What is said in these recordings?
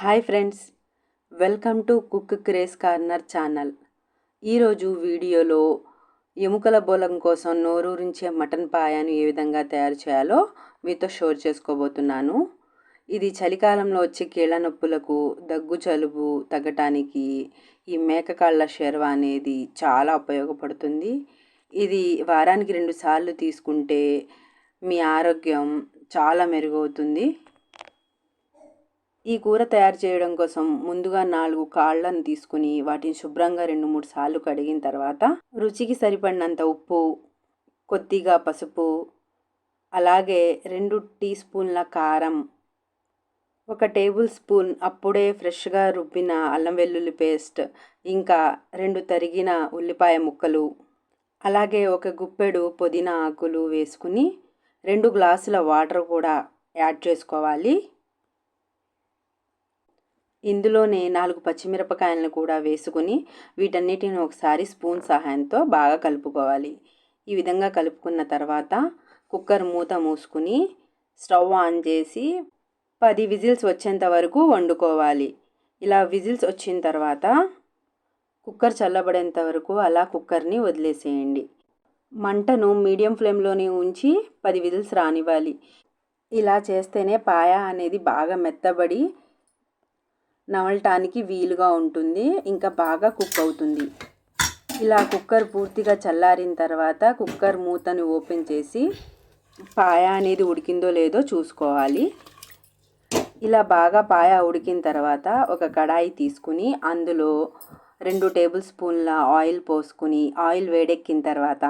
Hi friends welcome to cook craze corner channel. ఈరోజు వీడియోలో ఎముకల బోలం కోసం నోరూరించే మటన్ పాయాను ఏ విధంగా తయారు చేయాలో మీతో షోర్ చేసుకోబోతున్నాను. ఇది చలికాలంలో వచ్చే కీళ్ళ నొప్పులకు దగ్గు జలుబు తగ్గటానికి ఈ మేకకాళ్ళ షెర్వా అనేది చాలా ఉపయోగపడుతుంది. ఇది వారానికి రెండు సార్లు తీసుకుంటే మీ ఆరోగ్యం చాలా మెరుగవుతుంది. ఈ కూర తయారు చేయడం కోసం ముందుగా నాలుగు కాళ్ళను తీసుకుని వాటిని శుభ్రంగా రెండు మూడు సార్లు కడిగిన తర్వాత రుచికి సరిపడినంత ఉప్పు కొద్దిగా పసుపు అలాగే రెండు టీ స్పూన్ల కారం ఒక టేబుల్ స్పూన్ అప్పుడే ఫ్రెష్గా రుబ్బిన అల్లం వెల్లుల్లి పేస్ట్ ఇంకా రెండు తరిగిన ఉల్లిపాయ ముక్కలు అలాగే ఒక గుప్పెడు పుదీనా ఆకులు వేసుకుని రెండు గ్లాసుల వాటర్ కూడా యాడ్ చేసుకోవాలి. ఇందులోనే నాలుగు పచ్చిమిరపకాయలను కూడా వేసుకుని వీటన్నిటిని ఒకసారి స్పూన్ సహాయంతో బాగా కలుపుకోవాలి. ఈ విధంగా కలుపుకున్న తర్వాత కుక్కర్ మూత మూసుకుని స్టవ్ ఆన్ చేసి పది విజిల్స్ వచ్చేంత వరకు వండుకోవాలి. ఇలా విజిల్స్ వచ్చిన తర్వాత కుక్కర్ చల్లబడేంత వరకు అలా కుక్కర్ని వదిలేసేయండి. మంటను మీడియం ఫ్లేమ్లోనే ఉంచి పది విజిల్స్ రానివ్వాలి. ఇలా చేస్తేనే పాయ అనేది బాగా మెత్తబడి నవలటానికి వీలుగా ఉంటుంది. ఇంకా బాగా కుక్ అవుతుంది. ఇలా కుక్కర్ పూర్తిగా చల్లారిన తర్వాత కుక్కర్ మూతని ఓపెన్ చేసి పాయ అనేది ఉడికిందో లేదో చూసుకోవాలి. ఇలా బాగా పాయ ఉడికిన తర్వాత ఒక కడాయి తీసుకుని అందులో రెండు టేబుల్ స్పూన్ల ఆయిల్ పోసుకుని ఆయిల్ వేడెక్కిన తర్వాత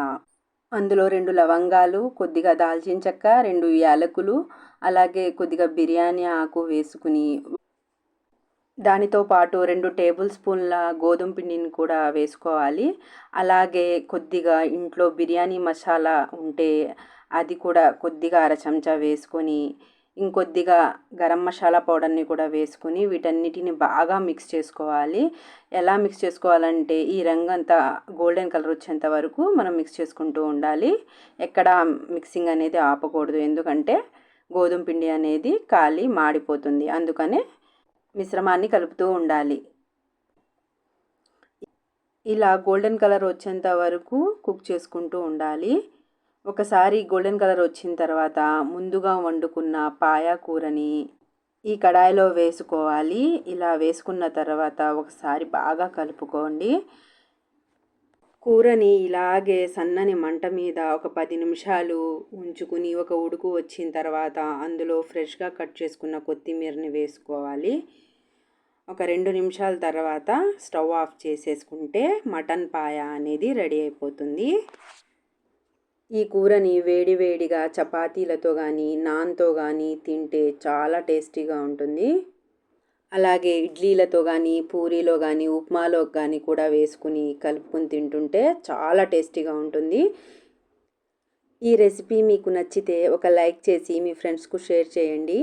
అందులో రెండు లవంగాలు కొద్దిగా దాల్చిన చెక్క రెండు యాలకులు అలాగే కొద్దిగా బిర్యానీ ఆకు వేసుకుని దానితో పాటు రెండు టేబుల్ స్పూన్ల గోధుమ పిండిని కూడా వేసుకోవాలి. అలాగే కొద్దిగా ఇంట్లో బిర్యానీ మసాలా ఉంటే అది కూడా కొద్దిగా అర చెంచా వేసుకొని ఇంకొద్దిగా గరం మసాలా పౌడర్ని కూడా వేసుకొని వీటన్నిటిని బాగా మిక్స్ చేసుకోవాలి. ఎలా మిక్స్ చేసుకోవాలంటే ఈ రంగు అంతా గోల్డెన్ కలర్ వచ్చేంత వరకు మనం మిక్స్ చేసుకుంటూ ఉండాలి. ఎక్కడ మిక్సింగ్ అనేది ఆపకూడదు. ఎందుకంటే గోధుమ పిండి అనేది కాలి మాడిపోతుంది. అందుకనే మిశ్రమాన్ని కలుపుతూ ఉండాలి. ఇలా గోల్డెన్ కలర్ వచ్చేంత వరకు కుక్ చేసుకుంటూ ఉండాలి. ఒకసారి గోల్డెన్ కలర్ వచ్చిన తర్వాత ముందుగా వండుకున్న పాయా కూరని ఈ కడాయిలో వేసుకోవాలి. ఇలా వేసుకున్న తర్వాత ఒకసారి బాగా కలుపుకోండి. కూరని ఇలాగే సన్నని మంట మీద ఒక పది నిమిషాలు ఉంచుకుని ఒక ఉడుకు వచ్చిన తర్వాత అందులో ఫ్రెష్గా కట్ చేసుకున్న కొత్తిమీరని వేసుకోవాలి. ఒక రెండు నిమిషాల తర్వాత స్టవ్ ఆఫ్ చేసేసుకుంటే మటన్ పాయ అనేది రెడీ అయిపోతుంది. ఈ కూరని వేడి వేడిగా చపాతీలతో కానీ నాన్తో కానీ తింటే చాలా టేస్టీగా ఉంటుంది. అలాగే ఇడ్లీలతో కానీ పూరీలో కానీ ఉప్మాలో కానీ కూడా వేసుకుని కలుపుకొని తింటుంటే చాలా టేస్టీగా ఉంటుంది. ఈ రెసిపీ మీకు నచ్చితే ఒక లైక్ చేసి మీ ఫ్రెండ్స్కు షేర్ చేయండి.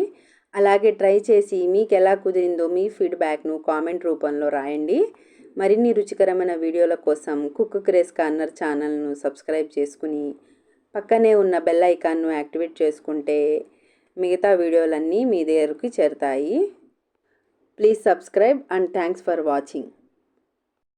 అలాగే ట్రై చేసి మీకు ఎలా కుదిరిందో మీ ఫీడ్బ్యాక్ను కామెంట్ రూపంలో రాయండి. మరిన్ని రుచికరమైన వీడియోల కోసం కుక్ క్రేస్ కార్నర్ ఛానల్ను సబ్స్క్రైబ్ చేసుకుని పక్కనే ఉన్న బెల్ ఐకాన్ను యాక్టివేట్ చేసుకుంటే మిగతా వీడియోలన్నీ మీ దగ్గరికి చేరుతాయి. Please subscribe and thanks for watching.